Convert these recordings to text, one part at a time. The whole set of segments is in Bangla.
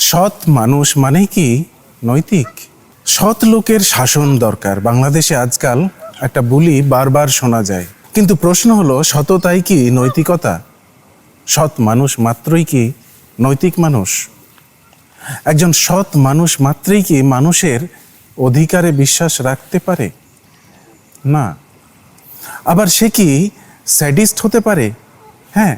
সৎ মানুষ মানে কি নৈতিক? সৎ লোকের শাসন দরকার। বাংলাদেশে আজকাল একটা বুলি বারবার শোনা যায়। কিন্তু প্রশ্ন হলো, সততাই কি নৈতিকতা? সৎ মানুষ মাত্রই কি নৈতিক মানুষ? একজন সৎ মানুষ মাত্রই কি মানুষের অধিকারে বিশ্বাস রাখতে পারে? না। আবার সে কি স্যাডিস্ট হতে পারে? হ্যাঁ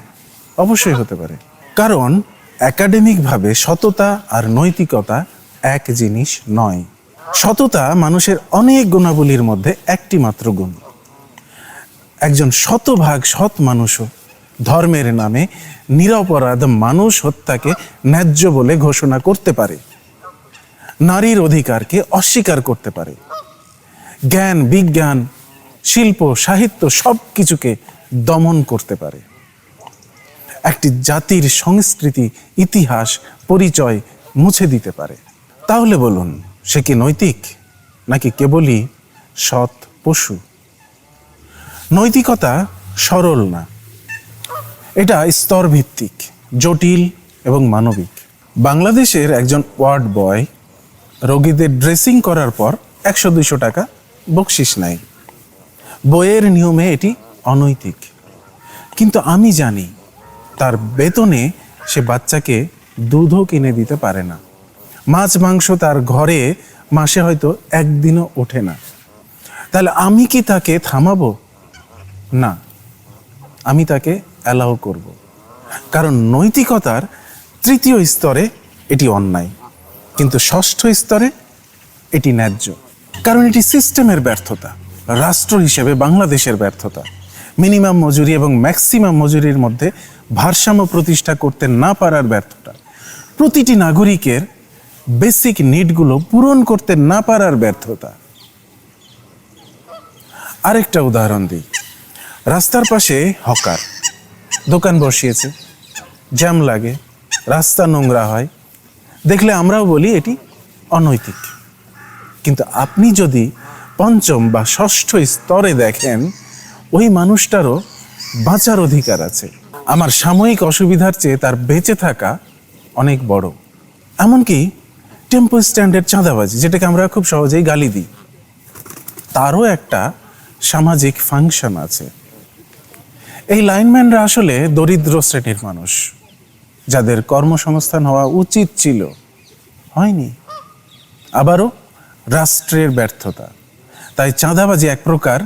অবশ্যই হতে পারে। কারণ একাডেমিকভাবে সততা আর নৈতিকতা এক জিনিস নয়। সততা মানুষের অনেক গুণাবলীর মধ্যে একটি মাত্র গুণ। একজন শতভাগ সৎ মানুষও ধর্মের নামে নিরপরাধ মানুষ হত্যাকে ন্যায্য বলে ঘোষণা করতে পারে। নারীর অধিকারকে অস্বীকার করতে পারে। জ্ঞান, বিজ্ঞান, শিল্প, সাহিত্য সব কিছুকে দমন করতে পারে। একটি জাতির সংস্কৃতি, ইতিহাস, পরিচয় মুছে দিতে পারে। তাহলে বলুন, সে কি নৈতিক, নাকি কেবলই সৎ পশু? নৈতিকতা সরল না। এটা স্তর ভিত্তিক জটিল এবং মানবিক। বাংলাদেশের একজন ওয়ার্ড বয় রোগীদের ড্রেসিং করার পর একশো দুইশো টাকা বকশিস নেয়। বইয়ের নিয়মে এটি অনৈতিক। কিন্তু আমি জানি তার বেতনে সে বাচ্চাকে দুধও কিনে দিতে পারে না। মাছ, মাংস তার ঘরে মাসে হয়তো একদিনও ওঠে না। তাহলে আমি কি তাকে থামাবো? না, আমি তাকে অ্যালাউ করব। কারণ নৈতিকতার তৃতীয় স্তরে এটি অন্যায়, কিন্তু ষষ্ঠ স্তরে এটি ন্যায্য। কারণ এটি সিস্টেমের ব্যর্থতা, রাষ্ট্র হিসেবে বাংলাদেশের ব্যর্থতা। মিনিমাম মজুরি এবং ম্যাক্সিমাম মজুরির মধ্যে ভারসাম্য প্রতিষ্ঠা করতে না পারার ব্যর্থতা। প্রতিটি নাগরিকের বেসিক নিডগুলো পূরণ করতে না পারার ব্যর্থতা। আরেকটা উদাহরণ দিই। রাস্তার পাশে হকার। দোকান বসিয়েছে। জ্যাম লাগে। রাস্তা নোংরা হয়। দেখলে আমরাও বলি এটি অনৈতিক। কিন্তু আপনি যদি পঞ্চম বা ষষ্ঠ স্তরে দেখেন ওই মানুষটারও বাঁচার অধিকার আছে। আমার সাময়িক অসুবিধার চেয়ে তার বেঁচে থাকা অনেক বড়। এমনকি টেম্পো স্ট্যান্ডের চাঁদাবাজি, যেটাকে আমরা খুব সহজেই গালি দিই। তারও একটা সামাজিক ফাংশন আছে। এই লাইনম্যানরা আসলে দরিদ্র শ্রেণির মানুষ। যাদের কর্মসংস্থান হওয়া উচিত ছিল, হয়নি। আবারও রাষ্ট্রের ব্যর্থতা। তাই চাঁদাবাজি এক প্রকার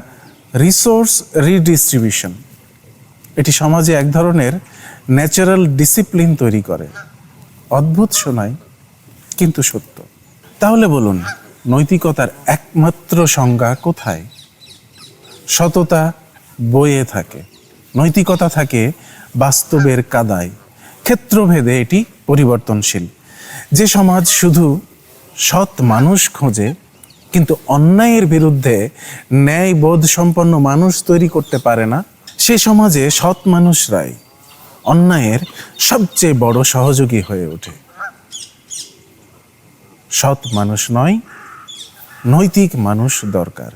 রিসোর্স রিডিস্ট্রিবিউশন এটি সমাজে এক ধরনের ন্যাচারাল ডিসিপ্লিন তৈরি করে। অদ্ভুত শোনায়, কিন্তু সত্য। তাহলে বলুন, নৈতিকতার একমাত্র সংজ্ঞা কোথায়? সততা বয়ে থাকে, নৈতিকতা থাকে বাস্তবের কাদায়। ক্ষেত্রভেদে এটি পরিবর্তনশীল। যে সমাজ শুধু সৎ মানুষ খোঁজে কিন্তু অন্যায়ের বিরুদ্ধে ন্যায় বোধ সম্পন্ন মানুষ তৈরি করতে পারে না, সে সমাজে সৎ মানুষরাই অন্যায়ের সবচেয়ে বড় সহযোগী হয়ে ওঠে। সৎ মানুষ নয়, নৈতিক মানুষ দরকার।